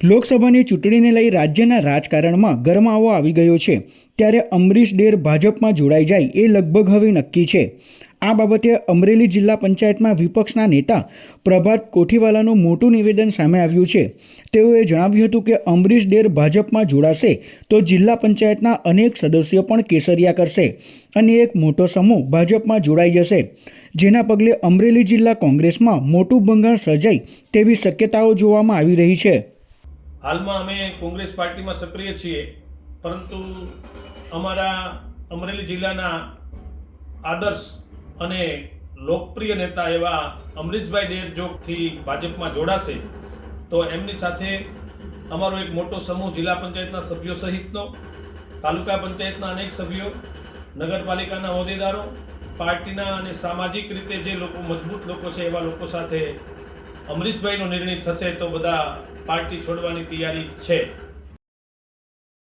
લોકસભાની ચૂંટણીને લઈ રાજ્યના રાજકારણમાં ગરમાવો આવી ગયો છે. ત્યારે અમરીશ ડેર ભાજપમાં જોડાઈ જાય એ લગભગ હવે નક્કી છે. આ બાબતે અમરેલી જિલ્લા પંચાયતમાં વિપક્ષના નેતા પ્રભાત કોઠીવાલાનું મોટું નિવેદન સામે આવ્યું છે. તેઓએ જણાવ્યું હતું કે અમરીશ ડેર ભાજપમાં જોડાશે તો જિલ્લા પંચાયતના અનેક સદસ્યો પણ કેસરિયા કરશે અને એક મોટો સમૂહ ભાજપમાં જોડાઈ જશે, જેના પગલે અમરેલી જિલ્લા કોંગ્રેસમાં મોટું ભંગાણ સર્જાય તેવી શક્યતાઓ જોવામાં આવી રહી છે. હાલમાં અમે કોંગ્રેસ પાર્ટીમાં સક્રિય છીએ, પરંતુ અમારા અમરેલી જિલ્લાના આદર્શ અને લોકપ્રિય નેતા એવા અમરીશભાઈ ડેરજોગથી ભાજપમાં જોડાશે, તો એમની સાથે અમારો એક મોટો સમૂહ જિલ્લા પંચાયતના સભ્યો સહિતનો, તાલુકા પંચાયતના અનેક સભ્યો, નગરપાલિકાના હોદ્દેદારો, પાર્ટીના અને સામાજિક રીતે જે લોકો મજબૂત લોકો છે એવા લોકો સાથે અમરીશભાઈનો નિર્ણય થશે તો બધા પાર્ટી છોડવાની તૈયારી છે.